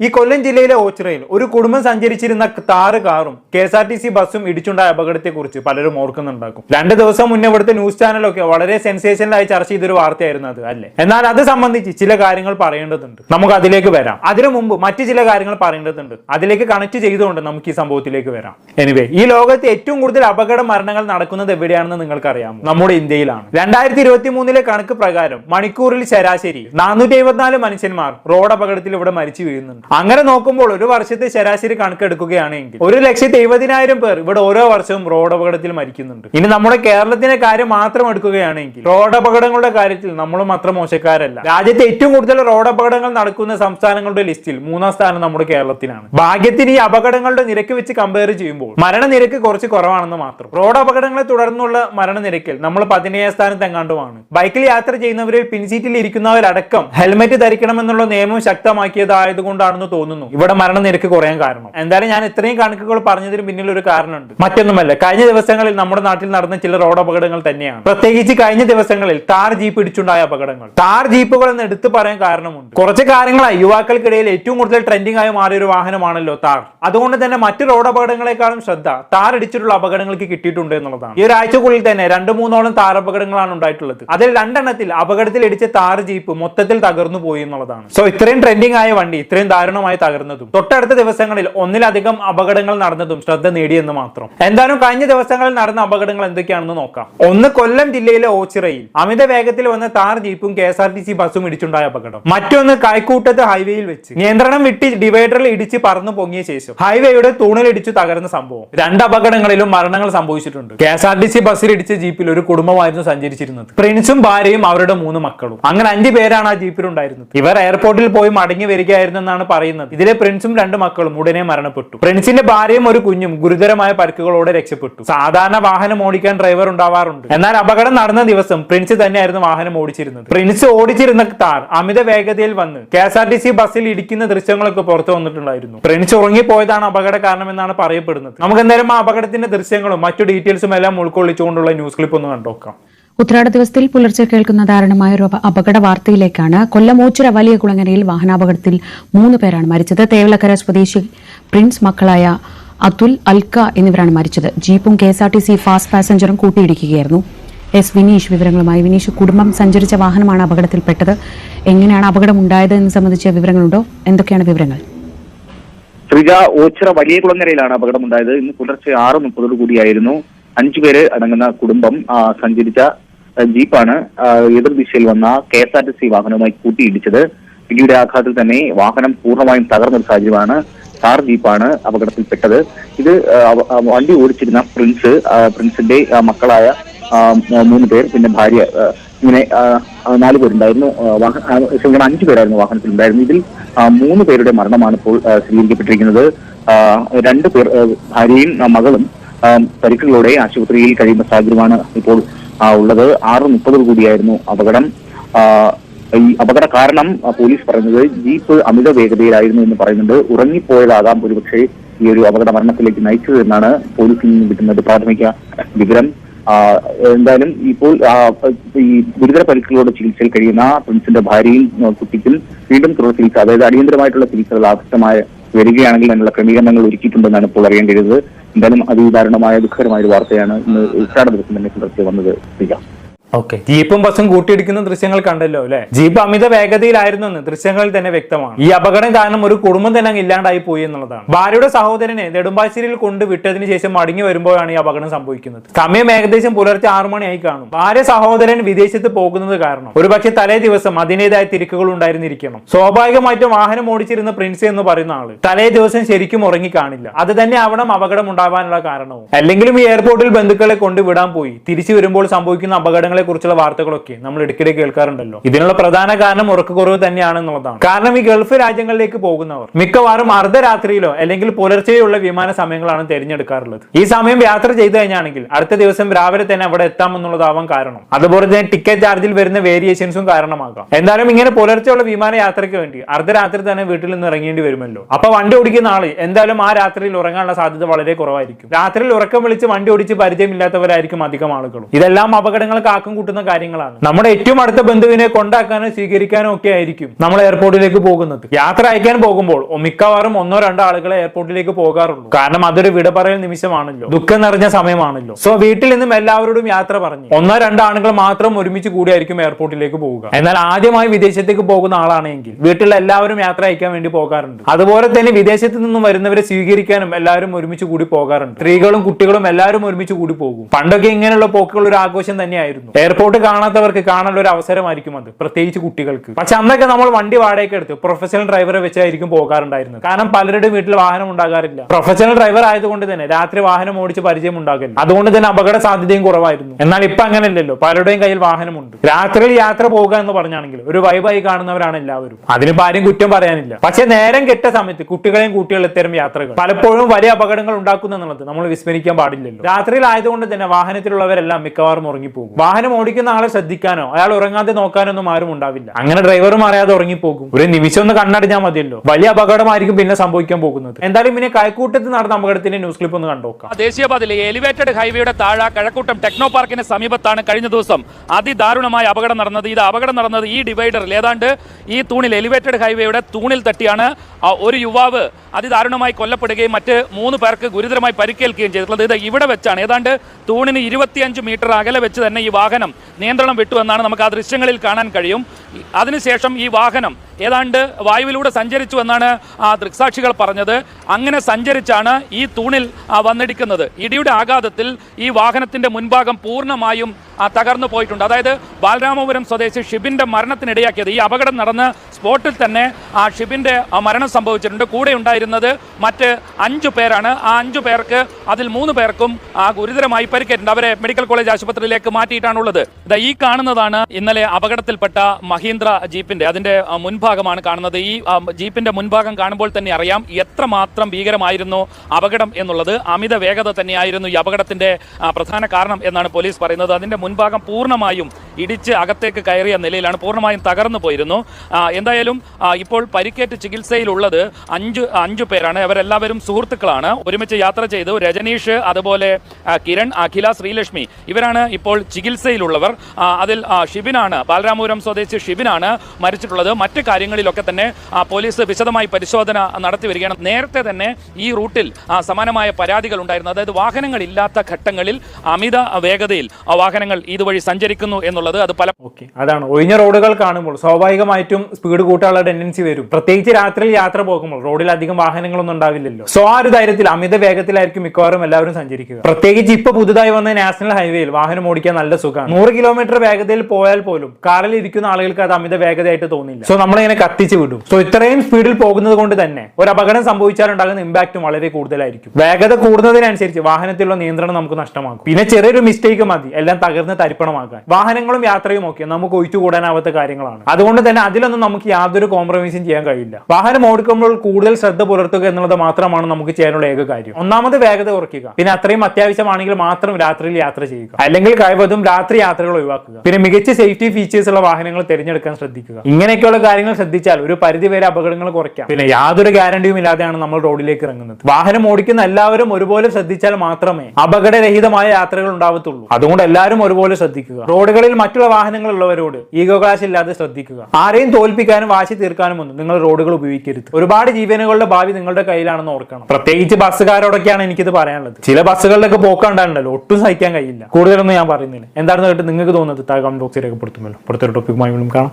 ഈ കൊല്ലം ജില്ലയിലെ ഓച്ചിറയിൽ ഒരു കുടുംബം സഞ്ചരിച്ചിരുന്ന താറ് കാറും K S R T C ബസ്സും ഇടിച്ചുണ്ടായ അപകടത്തെക്കുറിച്ച് പലരും ഓർക്കുന്നുണ്ടാക്കും. രണ്ട് ദിവസം മുന്നേ ഇവിടുത്തെ ന്യൂസ് ചാനലൊക്കെ വളരെ സെൻസേഷനിലായി ചർച്ച ചെയ്തൊരു വാർത്തയായിരുന്നു അത് അല്ലേ? എന്നാൽ അത് സംബന്ധിച്ച് ചില കാര്യങ്ങൾ പറയേണ്ടതുണ്ട്. നമുക്ക് അതിലേക്ക് വരാം. അതിനു മുമ്പ് മറ്റു ചില കാര്യങ്ങൾ പറയേണ്ടതുണ്ട്. അതിലേക്ക് കണക്ട് ചെയ്തുകൊണ്ട് നമുക്ക് ഈ സംഭവത്തിലേക്ക് വരാം. എനിവേ ഈ ലോകത്ത് ഏറ്റവും കൂടുതൽ അപകട മരണങ്ങൾ നടക്കുന്നത് എവിടെയാണെന്ന് നിങ്ങൾക്കറിയാമോ? നമ്മുടെ ഇന്ത്യയിലാണ്. രണ്ടായിരത്തി ഇരുപത്തി മൂന്നിലെ കണക്ക് പ്രകാരം മണിക്കൂറിൽ ശരാശരി നാനൂറ്റി എഴുപത്തിനാല് മനുഷ്യന്മാർ റോഡ് അപകടത്തിൽ ഇവിടെ മരിച്ചു വീഴുന്നുണ്ട്. അങ്ങനെ നോക്കുമ്പോൾ ഒരു വർഷത്തെ ശരാശരി കണക്കെടുക്കുകയാണെങ്കിൽ ഒരു ലക്ഷത്തി എഴുപതിനായിരം പേർ ഇവിടെ ഓരോ വർഷവും റോഡ് അപകടത്തിൽ മരിക്കുന്നുണ്ട്. ഇനി നമ്മുടെ കേരളത്തിന്റെ കാര്യം മാത്രം എടുക്കുകയാണെങ്കിൽ റോഡ് അപകടങ്ങളുടെ കാര്യത്തിൽ നമ്മളും അത്ര മോശക്കാരല്ല. രാജ്യത്തെ ഏറ്റവും കൂടുതൽ റോഡ് അപകടങ്ങൾ നടക്കുന്ന സംസ്ഥാനങ്ങളുടെ ലിസ്റ്റിൽ മൂന്നാം സ്ഥാനം നമ്മുടെ കേരളത്തിലാണ്. ഭാഗ്യത്തിന് ഈ അപകടങ്ങളുടെ നിരക്ക് വെച്ച് കമ്പയർ ചെയ്യുമ്പോൾ മരണനിരക്ക് കുറച്ച് കുറവാണെന്ന് മാത്രം. റോഡ് അപകടങ്ങളെ തുടർന്നുള്ള മരണനിരക്കിൽ നമ്മൾ പതിനേഴാം സ്ഥാനത്ത് എങ്ങാണ്ടുമാണ്. ബൈക്കിൽ യാത്ര ചെയ്യുന്നവരിൽ പിൻസീറ്റിൽ ഇരിക്കുന്നവരടക്കം ഹെൽമെറ്റ് ധരിക്കണമെന്നുള്ള നിയമം ശക്തമാക്കിയതായതുകൊണ്ടാണെന്ന് തോന്നുന്നു. ഇവിടെ മരണനിരക്ക് കുറയാൻ കാരണം. എന്തായാലും ഞാൻ ഇത്രയും കണക്കുകൾ പറഞ്ഞതിന് പിന്നിൽ ഒരു കാരണമുണ്ട്. മറ്റൊന്നുമല്ല കഴിഞ്ഞ ദിവസങ്ങളിൽ നമ്മുടെ നാട്ടിൽ നടന്ന ചില റോഡ് അപകടങ്ങൾ തന്നെയാണ്. പ്രത്യേകിച്ച് കഴിഞ്ഞ ദിവസങ്ങളിൽ താർ ജീപ്പ് ഇടിച്ചുണ്ടായ അപകടങ്ങൾ. താർ ജീപ്പുകൾ എന്ന് എടുത്തു പറയാൻ കാരണമുണ്ട്. കുറച്ച് കാര്യങ്ങളായി യുവാക്കൾക്കിടയിൽ ഏറ്റവും കൂടുതൽ ട്രെൻഡിംഗ് ആയി മാറിയ ഒരു വാഹനമാണല്ലോ താർ അതുകൊണ്ട് തന്നെ മറ്റു റോഡ് അപകടങ്ങളെക്കാളും ശ്രദ്ധ താർ ഇടിച്ചിട്ടുള്ള അപകടങ്ങൾക്ക് കിട്ടിയിട്ടുണ്ട് എന്നുള്ളതാണ്. ഈ ഒരാഴ്ചക്കുള്ളിൽ തന്നെ രണ്ട് മൂന്നോളം താർ അപകടങ്ങളാണ് ഉണ്ടായിട്ടുള്ളത്. അതിൽ രണ്ടെണ്ണത്തിൽ അപകടത്തിൽ ഇടിച്ച താർ ജീപ്പ് മൊത്തത്തിൽ തകർന്നു പോയി എന്നുള്ളതാണ്. സോ ഇത്രയും ട്രെൻഡിംഗ് ആയ വണ്ടി ഇത്രയും ദാരുണമായി തകർന്നതും. തൊട്ടടുത്ത ദിവസങ്ങളിൽ ഒന്നിലധികം അപകടങ്ങൾ നടന്നതും ശ്രദ്ധ നേടിയെന്ന് മാത്രം. എന്തായാലും കഴിഞ്ഞ ദിവസങ്ങളിൽ നടന്ന അപകടങ്ങൾ എന്തൊക്കെയാണെന്ന് നോക്കാം. ഒന്ന് കൊല്ലം ജില്ലയിലെ ഓച്ചിറയിൽ അമിത വേഗത്തിൽ വന്ന Thar ജീപ്പും K S R T C ബസ്സും ഇടിച്ചുണ്ടായ അപകടം. മറ്റൊന്ന് കൈക്കൂട്ടത്ത് ഹൈവേയിൽ വെച്ച് നിയന്ത്രണം വിട്ട് ഡിവൈഡറിൽ ഇടിച്ച് പറന്നു പൊങ്ങിയ ശേഷം ഹൈവേയുടെ തൂണിൽ ഇടിച്ചു തകർന്ന സംഭവം. രണ്ട് അപകടങ്ങളിലും മരണങ്ങൾ സംഭവിച്ചിട്ടുണ്ട്. K S R T C ബസ്സിൽ ഇടിച്ച ജീപ്പിൽ ഒരു കുടുംബമായിരുന്നു സഞ്ചരിച്ചിരുന്നത്. പ്രിൻസും ഭാര്യയും അവരുടെ മൂന്ന് മക്കളും. അങ്ങനെ അഞ്ചു പേരാണ് ആ ജീപ്പിൽ ഉണ്ടായിരുന്നത് ഇവർ എയർപോർട്ടിൽ പോയി മടങ്ങി വരികയായിരുന്നു എന്നാണ് പറയുന്നത്. ഇതിലെ പ്രിൻസും രണ്ട് മക്കളും ഉടനെ മരണപ്പെട്ടു. പ്രിൻസിന്റെ ഭാര്യയും ഒരു കുഞ്ഞും ഗുരുതരമായ പരിക്കുകളോടെ രക്ഷപ്പെട്ടു. സാധാരണ വാഹനം ഓടിക്കാൻ ഡ്രൈവർ ഉണ്ടാവാറുണ്ട്. എന്നാൽ അപകടം നടന്ന ദിവസം പ്രിൻസ് തന്നെയായിരുന്നു വാഹനം ഓടിച്ചിരുന്നത്. പ്രിൻസ് ഓടിച്ചിരുന്ന താർ അമിത വേഗതയിൽ വന്ന് K S R T C ബസ്സിൽ ഇടിക്കുന്ന ദൃശ്യങ്ങളൊക്കെ പുറത്തു വന്നിട്ടുണ്ടായിരുന്നു. പ്രിൻസ് ഉറങ്ങിപ്പോയതാണ് അപകട കാരണം എന്നാണ് പറയപ്പെടുന്നത്. നമുക്ക് എന്തായാലും ആ അപകടത്തിന്റെ ദൃശ്യങ്ങളും മറ്റു ഡീറ്റെയിൽസും എല്ലാം ഉൾക്കൊള്ളിച്ചുകൊണ്ടുള്ള ന്യൂസ് ക്ലിപ്പ് ഒന്ന് കണ്ടോക്കാം. ഉത്രാട ദിവസത്തിൽ പുലർച്ചെ കേൾക്കുന്ന ദാരുണമായ ഒരു അപകട വാർത്തയിലേക്കാണ് കൊല്ലം ഓച്ചിറ വലിയ കുളങ്ങരയിൽ വാഹനാപകടത്തിൽ മൂന്ന് പേരാണ് മരിച്ചത്. തേവലക്കര സ്വദേശി പ്രിൻസ് മക്കളായ അതുൽ അൽക്ക എന്നിവരാണ് മരിച്ചത്. ജീപ്പും K S R T C fast പാസഞ്ചറും കൂട്ടിയിടിക്കുകയായിരുന്നു. എസ് വിനീഷ് വിവരങ്ങളുമായി. വിനീഷ് കുടുംബം സഞ്ചരിച്ച വാഹനമാണ് അപകടത്തിൽപ്പെട്ടത് എങ്ങനെയാണ് അപകടം ഉണ്ടായത് എന്ന് സംബന്ധിച്ച വിവരങ്ങളുണ്ടോ? എന്തൊക്കെയാണ് വിവരങ്ങൾ? ശ്രീജ ഓച്ചിറ വലിയ കുളങ്ങരയിലാണ് അപകടമുണ്ടായത്. ഇന്ന് പുലർച്ചെ ആറ് മുപ്പതോടു കൂടിയായിരുന്നു അഞ്ചു പേര് അടങ്ങുന്ന കുടുംബം സഞ്ചരിച്ച ജീപ്പാണ് എതിർ ദിശയിൽ വന്ന K S R T C വാഹനവുമായി കൂട്ടിയിടിച്ചത്. ഇടിയുടെ ആഘാതത്തിൽ തന്നെ വാഹനം പൂർണമായും തകർന്നൊരു സാഹചര്യമാണ് കാർ ജീപ്പാണ് അപകടത്തിൽപ്പെട്ടത്. ഇത് വണ്ടി ഓടിച്ചിരുന്ന പ്രിൻസ് പ്രിൻസിന്റെ മക്കളായ മൂന്ന് പേർ പിന്നെ ഭാര്യ ഇങ്ങനെ നാല് പേരുണ്ടായിരുന്നു. വാഹന അഞ്ചു പേരായിരുന്നു വാഹനത്തിൽ ഉണ്ടായിരുന്നു ഇതിൽ മൂന്ന് പേരുടെ മരണമാണ് ഇപ്പോൾ സ്ഥിരീകരിക്കപ്പെട്ടിരിക്കുന്നത്. രണ്ട് പേർ ഭാര്യയും മകളും പരിക്കുകളോടെ ആശുപത്രിയിൽ കഴിയുന്ന സാഹചര്യമാണ് ഇപ്പോൾ ഉള്ളത്. ആറ് മുപ്പതിൽ കൂടിയായിരുന്നു അപകടം. ഈ അപകട കാരണം പോലീസ് പറയുന്നത് ജീപ്പ് അമിത വേഗതയിലായിരുന്നു എന്ന് പറയുന്നുണ്ട്. ഉറങ്ങിപ്പോയതാകാം ഒരുപക്ഷെ ഈ ഒരു അപകട മരണത്തിലേക്ക് നയിച്ചത് എന്നാണ് പോലീസിൽ നിന്ന് കിട്ടുന്നത് പ്രാഥമിക വിവരം. എന്തായാലും ഇപ്പോൾ ഈ ഗുരുതര പരിക്കുകളോട് ചികിത്സയിൽ കഴിയുന്ന പ്രിൻസിന്റെ ഭാര്യയും കുട്ടിക്കും വീണ്ടും തുടർ ചികിത്സ അതായത് അടിയന്തരമായിട്ടുള്ള ചികിത്സകൾ ആവശ്യമായ വരികയാണെങ്കിൽ അതിനുള്ള ക്രമീകരണങ്ങൾ ഒരുക്കിയിട്ടുണ്ടെന്നാണ് ഇപ്പോൾ അറിയേണ്ടിയിരുന്നത്. എന്തായാലും അതിദാരുണമായ ദുഃഖകരമായ ഒരു വാർത്തയാണ് ഇന്ന് ഉദ്ഘാടന ദിവസം തന്നെ പുലർച്ചെ വന്നത്. ഓക്കെ. ജീപ്പും ബസ്സും കൂട്ടിയിടിക്കുന്ന ദൃശ്യങ്ങൾ കണ്ടല്ലോ അല്ലെ? ജീപ്പ് അമിത വേഗതയിലായിരുന്നു എന്ന് ദൃശ്യങ്ങളിൽ തന്നെ വ്യക്തമാണ്. ഈ അപകടം കാരണം ഒരു കുടുംബം തന്നെ അങ്ങ് ഇല്ലാണ്ടായി പോയി എന്നുള്ളതാണ്. ഭാര്യയുടെ സഹോദരനെ നെടുമ്പാശ്ശേരിയിൽ കൊണ്ട് വിട്ടതിന് ശേഷം മടങ്ങി വരുമ്പോഴാണ് ഈ അപകടം സംഭവിക്കുന്നത്. സമയം ഏകദേശം പുലർച്ചെ ആറു മണിയായി കാണും. ഭാര്യ സഹോദരൻ വിദേശത്ത് പോകുന്നത് കാരണം ഒരുപക്ഷെ തലേ ദിവസം അതിന്റേതായ തിരക്കുകൾ ഉണ്ടായിരുന്നിരിക്കണം. സ്വാഭാവികമായിട്ടും വാഹനം ഓടിച്ചിരുന്ന പ്രിൻസ് എന്ന് പറയുന്ന ആൾ തലേ ദിവസം ശരിക്കും ഉറങ്ങി കാണില്ല. അത് തന്നെ ആവണം അപകടം ഉണ്ടാവാനുള്ള കാരണവും. അല്ലെങ്കിലും ഈ എയർപോർട്ടിൽ ബന്ധുക്കളെ കൊണ്ടുവിടാൻ പോയി. തിരിച്ചു വരുമ്പോൾ സംഭവിക്കുന്ന അപകടങ്ങളെ കുറിച്ചുള്ള വാർത്തകളൊക്കെ നമ്മൾ ഇടയ്ക്കിടെ കേൾക്കാറുണ്ടല്ലോ. ഇതിനുള്ള പ്രധാന കാരണം ഉറക്കക്കുറവ് തന്നെയാണെന്നുള്ളതാണ്. കാരണം ഈ ഗൾഫ് രാജ്യങ്ങളിലേക്ക് പോകുന്നവർ മിക്കവാറും അർദ്ധരാത്രിയിലോ അല്ലെങ്കിൽ പുലർച്ചെയുള്ള വിമാന സമയങ്ങളാണ് തിരഞ്ഞെടുക്കാറുള്ളത്. ഈ സമയം യാത്ര ചെയ്തു കഴിഞ്ഞാണെങ്കിൽ അടുത്ത ദിവസം രാവിലെ തന്നെ അവിടെ എത്താമെന്നുള്ളതാവാൻ കാരണം. അതുപോലെ തന്നെ ടിക്കറ്റ് ചാർജിൽ വരുന്ന വേരിയേഷൻസും കാരണമാകാം. എന്തായാലും ഇങ്ങനെ പുലർച്ചെയുള്ള വിമാന യാത്രയ്ക്ക് വേണ്ടി അർദ്ധരാത്രി തന്നെ വീട്ടിൽ നിന്ന് ഇറങ്ങേണ്ടി വരുമല്ലോ. അപ്പൊ വണ്ടി ഓടിക്കുന്ന ആൾ എന്തായാലും ആ രാത്രിയിൽ ഉറങ്ങാനുള്ള സാധ്യത വളരെ കുറവായിരിക്കും. രാത്രിയിൽ ഉറക്കം വിളിച്ച് വണ്ടി ഓടിച്ച് പരിചയമില്ലാത്തവരായിരിക്കും അധികം ആളുകളും. ഇതെല്ലാം അപകടങ്ങൾക്കാക്കും ആക്കം കൂട്ടുന്ന കാര്യങ്ങളാണ്. നമ്മുടെ ഏറ്റവും അടുത്ത ബന്ധുവിനെ കൊണ്ടാക്കാനോ സ്വീകരിക്കാനോ ഒക്കെ ആയിരിക്കും നമ്മൾ എയർപോർട്ടിലേക്ക് പോകുന്നത്. യാത്ര അയക്കാൻ പോകുമ്പോൾ മിക്കവാറും ഒന്നോ രണ്ടോ ആളുകളെ എയർപോർട്ടിലേക്ക് പോകാറുള്ളൂ. കാരണം അതൊരു വിട പറയൽ നിമിഷമാണല്ലോ. ദുഃഖം നിറഞ്ഞ സമയമാണല്ലോ. സോ വീട്ടിൽ നിന്നും എല്ലാവരോടും യാത്ര പറഞ്ഞു. ഒന്നോ രണ്ടോ ആളുകൾ മാത്രം ഒരുമിച്ച് കൂടിയായിരിക്കും എയർപോർട്ടിലേക്ക് പോവുക. എന്നാൽ ആദ്യമായി വിദേശത്തേക്ക് പോകുന്ന ആളാണെങ്കിൽ വീട്ടിൽ എല്ലാവരും യാത്ര അയക്കാൻ വേണ്ടി പോകാറുണ്ട്. അതുപോലെ തന്നെ വിദേശത്ത് നിന്നും വരുന്നവരെ സ്വീകരിക്കാനും എല്ലാവരും ഒരുമിച്ച് കൂടി പോകാറുണ്ട്. സ്ത്രീകളും കുട്ടികളും എല്ലാവരും ഒരുമിച്ച് കൂടി പോകും. പണ്ടൊക്കെ ഇങ്ങനെയുള്ള പോക്കുകൾ ഒരു ആഘോഷം തന്നെയായിരുന്നു. എയർപോർട്ട് കാണാത്തവർക്ക് കാണാനുള്ള ഒരു അവസരമായിരിക്കും അത് പ്രത്യേകിച്ച് കുട്ടികൾക്ക്. പക്ഷെ അന്നൊക്കെ നമ്മൾ വണ്ടി വാടകയ്ക്ക് എടുത്ത്. പ്രൊഫഷണൽ ഡ്രൈവറെ വെച്ചായിരിക്കും പോകാറുണ്ടായിരുന്നത്. കാരണം പലരുടെയും വീട്ടിൽ വാഹനം ഉണ്ടാകാറില്ല. പ്രൊഫഷണൽ ഡ്രൈവർ ആയതുകൊണ്ട് തന്നെ രാത്രി വാഹനം ഓടിച്ച് പരിചയം ഉണ്ടാകില്ല. അതുകൊണ്ട് തന്നെ അപകട സാധ്യതയും കുറവായിരുന്നു. എന്നാൽ ഇപ്പൊ അങ്ങനെയല്ലല്ലോ. പലരുടെയും കയ്യിൽ വാഹനമുണ്ട്. രാത്രിയിൽ യാത്ര പോകുക എന്ന് പറഞ്ഞാണെങ്കിൽ ഒരു വൈബായി കാണുന്നവരാണ് എല്ലാവരും. അതിന് ആരും കുറ്റം പറയാനില്ല. പക്ഷെ നേരം കെട്ട സമയത്ത് കുട്ടികളെയും കുട്ടികളും ഇത്തരം യാത്രകൾ. പലപ്പോഴും വലിയ അപകടങ്ങൾ ഉണ്ടാക്കുന്നു എന്നുള്ളത് നമ്മൾ വിസ്മരിക്കാൻ പാടില്ലല്ലോ. രാത്രിയിൽ ആയതുകൊണ്ട് തന്നെ വാഹനത്തിലുള്ളവരെല്ലാം മിക്കവാറും ഉറങ്ങിപ്പോകും. വാഹനം ഓടിക്കുന്ന ആളെ ശ്രദ്ധിക്കാനോ അയാൾ ഉറങ്ങാതെ നോക്കാനൊന്നും ആരും ഉണ്ടാവില്ല. അങ്ങനെ ഡ്രൈവറും അറിയാതെ ഉറങ്ങിപ്പോകും. ഒരു നിമിഷം ഒന്ന് കണ്ണടിഞ്ഞാൽ മതിയല്ലോ. വലിയ അപകടമായിരിക്കും പിന്നെ സംഭവിക്കാൻ പോകുന്നത്. എന്തായാലും പിന്നെ കൈക്കൂട്ടത്ത് നടന്ന അപകടത്തിന്റെ ന്യൂസ് ക്ലിപ്പ് ഒന്ന് കണ്ടോക്കാം. ദേശീയപാതയിലെ എലിവേറ്റഡ് ഹൈവേയുടെ താഴെ കഴക്കൂട്ടം ടെക്നോ പാർക്കിന് സമീപത്താണ് കഴിഞ്ഞ ദിവസം അതിദാരുണമായ അപകടം നടന്നത്. ഇത് അപകടം നടന്നത് ഈ ഡിവൈഡറിൽ ഏതാണ്ട് ഈ തൂണിൽ എലിവേറ്റഡ് ഹൈവേയുടെ തൂണിൽ തട്ടിയാണ് ഒരു യുവാവ് അതിദാരുണമായി കൊല്ലപ്പെടുകയും മറ്റ് മൂന്ന് പേർക്ക് ഗുരുതരമായി പരിക്കേൽക്കുകയും ചെയ്തിട്ടുള്ളത്. ഇത് ഇവിടെ വെച്ചാണ്. ഏതാണ്ട് തൂണിന് ഇരുപത്തിയഞ്ച് മീറ്റർ അകലെ വെച്ച് തന്നെ ഈ വാഹനം നിയന്ത്രണം വിട്ടു എന്നാണ് നമുക്ക് ആ ദൃശ്യങ്ങളിൽ കാണാൻ കഴിയും. അതിനുശേഷം ഈ വാഹനം ഏതാണ്ട് വായുവിലൂടെ സഞ്ചരിച്ചു എന്നാണ് ആ ദൃക്സാക്ഷികൾ പറഞ്ഞത്. അങ്ങനെ സഞ്ചരിച്ചാണ് ഈ തൂണിൽ വന്നിടിക്കുന്നത്. ഇടിയുടെ ആഘാതത്തിൽ ഈ വാഹനത്തിന്റെ മുൻഭാഗം പൂർണമായും തകർന്നു പോയിട്ടുണ്ട് അതായത് ബാലരാമപുരം സ്വദേശി ഷിബിന്റെ മരണത്തിനിടയാക്കിയത് ഈ അപകടം നടന്ന് സ്പോട്ടിൽ തന്നെ ആ ഷിബിന്റെ മരണം സംഭവിച്ചിട്ടുണ്ട്. കൂടെ ഉണ്ടായിരുന്നത് മറ്റ് അഞ്ചു പേരാണ്. ആ അഞ്ചു പേർക്ക് അതിൽ മൂന്ന് പേർക്കും ആ, ഗുരുതരമായി പരിക്കേറ്റിട്ടുണ്ട്. അവരെ മെഡിക്കൽ കോളേജ് ആശുപത്രിയിലേക്ക് മാറ്റിയിട്ടാണുള്ളത്. ഈ കാണുന്നതാണ് ഇന്നലെ അപകടത്തിൽപ്പെട്ട മഹീന്ദ്ര ജീപ്പിന്റെ അതിന്റെ മുൻഭാഗമാണ് കാണുന്നത്. ഈ ജീപ്പിന്റെ മുൻഭാഗം കാണുമ്പോൾ തന്നെ അറിയാം എത്രമാത്രം ഭീകരമായിരുന്നു അപകടം എന്നുള്ളത്. അമിത വേഗത തന്നെയായിരുന്നു ഈ അപകടത്തിന്റെ പ്രധാന കാരണം എന്നാണ് പോലീസ് പറയുന്നത്. അതിന്റെ മുൻഭാഗം പൂർണമായും ഇടിച്ച് അകത്തേക്ക് കയറിയ നിലയിലാണ് പൂർണമായും തകർന്നു പോയിരുന്നു. എന്തായാലും ഇപ്പോൾ പരിക്കേറ്റ് ചികിത്സയിലുള്ളത് അഞ്ച് അഞ്ചു പേരാണ്. അവരെല്ലാവരും സുഹൃത്തുക്കളാണ്. ഒരുമിച്ച് യാത്ര ചെയ്തു. രജനീഷ് അതുപോലെ കിരൺ അഖില ശ്രീലക്ഷ്മി ഇവരാണ് ഇപ്പോൾ ചികിത്സയിലുള്ളവർ. അതിൽ ഷിബിനാണ്. ബാലരാമപുരം സ്വദേശി ഷിബിനാണ് മരിച്ചിട്ടുള്ളത്. മറ്റ് കാര്യങ്ങളിലൊക്കെ തന്നെ പോലീസ് വിശദമായി പരിശോധന നടത്തി വരികയാണ്. നേരത്തെ തന്നെ ഈ റൂട്ടിൽ സമാനമായ പരാതികൾ ഉണ്ടായിരുന്നു. അതായത് വാഹനങ്ങളില്ലാത്ത ഘട്ടങ്ങളിൽ അമിത വേഗതയിൽ വാഹനങ്ങൾ ഇതുവഴി സഞ്ചരിക്കുന്നു എന്നുള്ളത് അത് പല ഓക്കെ അതാണ്. ഒഴിഞ്ഞ റോഡുകൾ കാണുമ്പോൾ സ്വാഭാവികമായിട്ടും സ്പീഡ് കൂട്ടാനുള്ള ടെൻഡൻസി വരും. പ്രത്യേകിച്ച് രാത്രിയിൽ യാത്ര പോകുമ്പോൾ റോഡിൽ അധികം വാഹനങ്ങളൊന്നും ഉണ്ടാവില്ലല്ലോ. സോ ആ ഒരു ധൈര്യത്തിൽ അമിത വേഗത്തിലായിരിക്കും മിക്കവാറും എല്ലാവരും സഞ്ചരിക്കുക. പ്രത്യേകിച്ച് ഇപ്പൊ പുതുതായി വന്ന നാഷണൽ ഹൈവേയിൽ വാഹനം ഓടിക്കാൻ നല്ല സുഖമാണ്. നൂറ് കിലോമീറ്റർ വേഗതയിൽ പോയാൽ പോലും കാറിൽ ഇരിക്കുന്ന ആളുകൾക്ക് അത് അമിത വേഗതയായിട്ട് തോന്നില്ല. സോ നമ്മളിങ്ങനെ കത്തിച്ചു വിടും. സോ ഇത്രയും സ്പീഡിൽ പോകുന്നത് കൊണ്ട് തന്നെ ഒരു അപകടം സംഭവിച്ചാൽ ഉണ്ടാകുന്ന ഇമ്പാക്റ്റും വളരെ കൂടുതലായിരിക്കും. വേഗത കൂടുന്നതിനനുസരിച്ച് വാഹനത്തിലുള്ള നിയന്ത്രണം നമുക്ക് നഷ്ടമാകും. പിന്നെ ചെറിയൊരു മിസ്റ്റേക്ക് മതി. എല്ലാം തകർന്ന് തരിപ്പണമാക്കാൻ വാഹനങ്ങളും യാത്രയും ഒക്കെ നമുക്ക് ഒഴിച്ചുകൂടാനാവാത്ത കാര്യങ്ങളാണ്. അതുകൊണ്ട് തന്നെ അതിലൊന്നും നമുക്ക് യാതൊരു കോംപ്രമൈസും ചെയ്യാൻ കഴിയില്ല. വാഹനം ഓടിക്കുമ്പോൾ കൂടുതൽ ശ്രദ്ധ പുലർത്തുക എന്നുള്ളത് മാത്രമാണ് നമുക്ക് ചെയ്യാനുള്ള ഏക കാര്യം. ഒന്നാമത് വേഗത കുറയ്ക്കുക. പിന്നെ അത്രയും അത്യാവശ്യമാണെങ്കിൽ മാത്രം രാത്രിയിൽ യാത്ര ചെയ്യുക. അല്ലെങ്കിൽ കഴിവതും രാത്രി യാത്രകൾ ഒഴിവാക്കുക. പിന്നെ മികച്ച സേഫ്റ്റി ഫീച്ചേഴ്സ് ഉള്ള വാഹനങ്ങൾ തിരഞ്ഞെടുക്കാൻ ശ്രദ്ധിക്കുക. ഇങ്ങനെയൊക്കെയുള്ള കാര്യങ്ങൾ ശ്രദ്ധിച്ചാൽ ഒരു പരിധി വരെ അപകടങ്ങൾ കുറയ്ക്കാം. പിന്നെ യാതൊരു ഗ്യാരണ്ടിയും ഇല്ലാതെയാണ് നമ്മൾ റോഡിലേക്ക് ഇറങ്ങുന്നത്. വാഹനം ഓടിക്കുന്ന എല്ലാവരും ഒരുപോലെ ശ്രദ്ധിച്ചാൽ മാത്രമേ അപകടരഹിതമായ യാത്രകൾ ഉണ്ടാവത്തുള്ളൂ. അതുകൊണ്ട് എല്ലാവരും ഒരുപോലെ ശ്രദ്ധിക്കുക. റോഡുകളിൽ മറ്റുള്ള വാഹനങ്ങളുള്ളവരോട് ഈഗോ ക്ലാസ് ഇല്ലാതെ ശ്രദ്ധിക്കുക. ആരെയും തോൽപ്പിക്കാനും വാശി തീർക്കാനും ഒന്നും നിങ്ങൾ റോഡുകൾ ഉപയോഗിക്കരുത്. ഒരുപാട് ജീവനുകളുടെ ഭാവി നിങ്ങളുടെ കയ്യിലാണെന്ന് ഓർക്കണം. പ്രത്യേകിച്ച് ബസ്സുകാരോടൊക്കെയാണ് എനിക്കിത് പറയാനുള്ളത്. ചില ബസ്സുകളിലൊക്കെ പോക്കാണ്ടാണല്ലോ ഒട്ടും സഹിക്കാൻ കഴിയില്ല. കൂടുതലൊന്നും ഞാൻ പറയുന്നില്ല. എന്താണെന്ന് കേട്ട് നിങ്ങൾക്ക് തോന്നുന്നത് താഴെ കമന്റ് ബോക്സിൽ രേഖപ്പെടുത്തുമല്ലോ. പുറത്തൊരു ടോപ്പിക്കുമായി വീണ്ടും കാണാം.